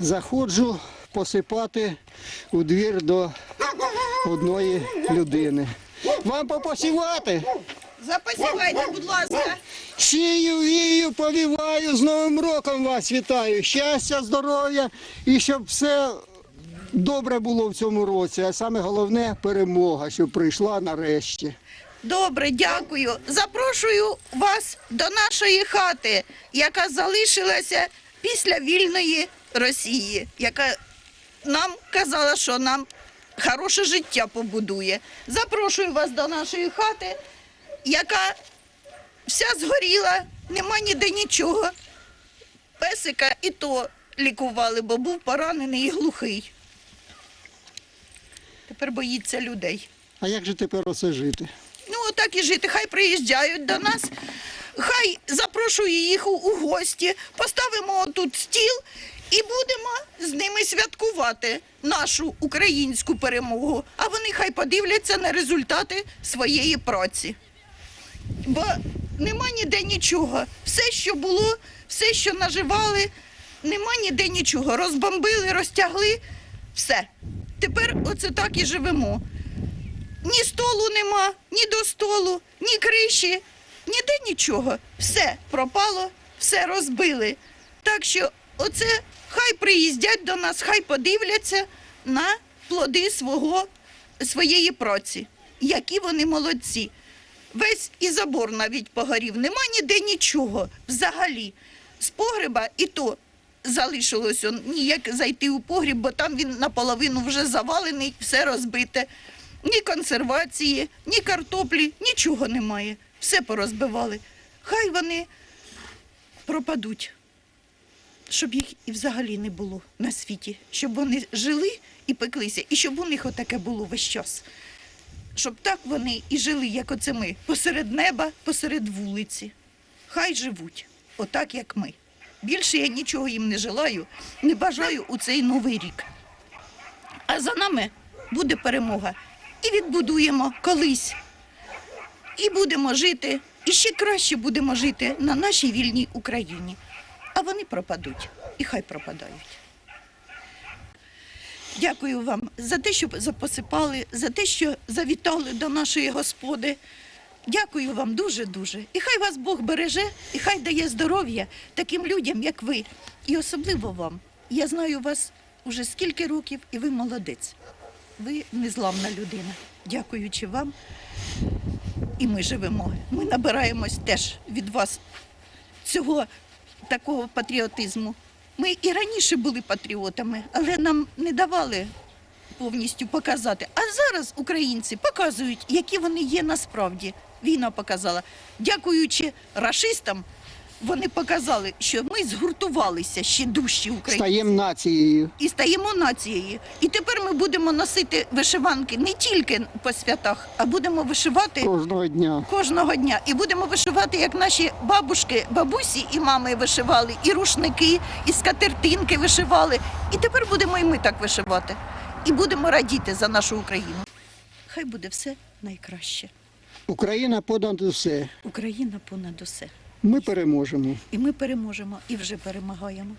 Заходжу посипати у двір до одної людини. Вам попосівати? Запасівайте, будь ласка. Сію, вію, повіваю, з Новим роком вас вітаю. Щастя, здоров'я і щоб все добре було в цьому році. А саме головне перемога, щоб прийшла нарешті. Добре, дякую. Запрошую вас до нашої хати, яка залишилася після вільної Росії, яка нам казала, що нам хороше життя побудує. Запрошую вас до нашої хати, яка вся згоріла, нема ніде нічого. Песика і то лікували, бо був поранений і глухий. Тепер боїться людей. А як же тепер оце жити? Ну, отак і жити. Хай приїжджають до нас, хай запрошую їх у, у гості, поставимо тут стіл і будемо з ними святкувати нашу українську перемогу. А вони хай подивляться на результати своєї праці. Бо нема ніде нічого. Все, що було, все, що наживали, нема ніде нічого. Розбомбили, розтягли, все. Тепер оце так і живемо. Ні столу нема, ні до столу, ні криші, ніде нічого. Все пропало, все розбили. Так що оце хай приїздять до нас, хай подивляться на плоди свого, своєї праці, які вони молодці. Весь і забор навіть погорів, нема ніде нічого взагалі. З погреба і то залишилось он, ніяк зайти у погріб, бо там він наполовину вже завалений, все розбите. Ні консервації, ні картоплі, нічого немає. Все порозбивали. Хай вони пропадуть, щоб їх і взагалі не було на світі, щоб вони жили і пеклися, і щоб у них отаке було весь час. Щоб так вони і жили, як оце ми, посеред неба, посеред вулиці. Хай живуть, отак, як ми. Більше я нічого їм не желаю, не бажаю у цей новий рік. А за нами буде перемога. І відбудуємо колись. І будемо жити, і ще краще будемо жити на нашій вільній Україні. А вони пропадуть, і хай пропадають. Дякую вам за те, що запосипали, за те, що завітали до нашої господи. Дякую вам дуже-дуже. І хай вас Бог береже, і хай дає здоров'я таким людям, як ви. І особливо вам. Я знаю вас уже скільки років, і ви молодець. Ви незламна людина. Дякуючи вам. І ми живемо. Ми набираємось теж від вас цього такого патріотизму. Ми і раніше були патріотами, але нам не давали повністю показати. А зараз українці показують, які вони є насправді. Війна показала. Дякуючи рашистам, вони показали, що ми згуртувалися ще дужчі українці Стаємо нацією. і стаємо нацією. І тепер ми будемо носити вишиванки не тільки по святах, а будемо вишивати Кожного дня. кожного дня. І будемо вишивати, як наші бабушки, бабусі і мами вишивали, і рушники, і скатертинки вишивали. І тепер будемо і ми так вишивати. І будемо радіти за нашу Україну. Хай буде все найкраще. Україна понад усе. Україна понад усе. Ми переможемо. І ми переможемо, і вже перемагаємо.